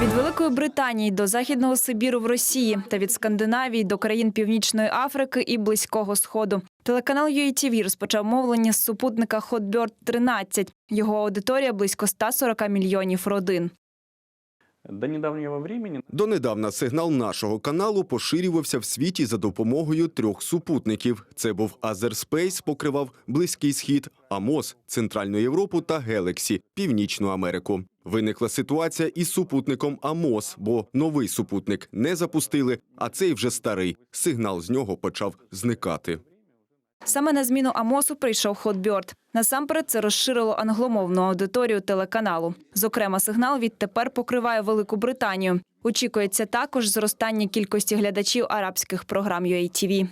Від Великої Британії до Західного Сибіру в Росії та від Скандинавії до країн Північної Африки і Близького Сходу. Телеканал UATV розпочав мовлення з супутника Hotbird 13. Його аудиторія близько 140 мільйонів родин. До недавнего времени Донедавна сигнал нашого каналу поширювався в світі за допомогою трьох супутників. Це був Азерспейс, покривав Близький Схід, АМОС – Центральну Європу та Гелексі – Північну Америку. Виникла ситуація із супутником АМОС, бо новий супутник не запустили, а цей вже старий. Сигнал з нього почав зникати. Саме на зміну Амосу прийшов Hotbird. Насамперед це розширило англомовну аудиторію телеканалу. Зокрема, сигнал відтепер покриває Велику Британію. Очікується також зростання кількості глядачів арабських програм UATV.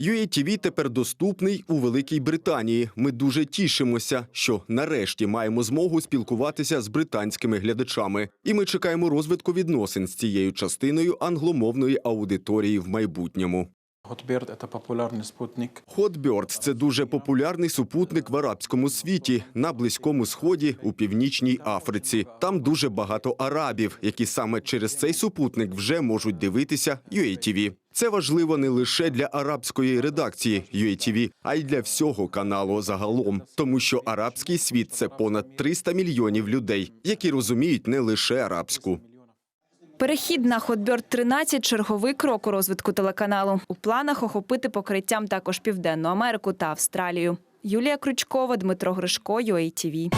UATV тепер доступний у Великій Британії. Ми дуже тішимося, що нарешті маємо змогу спілкуватися з британськими глядачами. І ми чекаємо розвитку відносин з цією частиною англомовної аудиторії в майбутньому. Hotbird – это популярный спутник. Hotbird – це дуже популярний супутник в арабському світі на близькому сході у північній Африці. Там дуже багато арабів, які саме через цей супутник вже можуть дивитися UATV. Це важливо не лише для арабської редакції UATV, а й для всього каналу загалом, тому що арабський світ це понад 300 мільйонів людей, які розуміють не лише арабську. Перехід на Hotbird 13 – черговий крок у розвитку телеканалу. У планах охопити покриттям також Південну Америку та Австралію. Юлія Крючкова, Дмитро Гришко, UATV.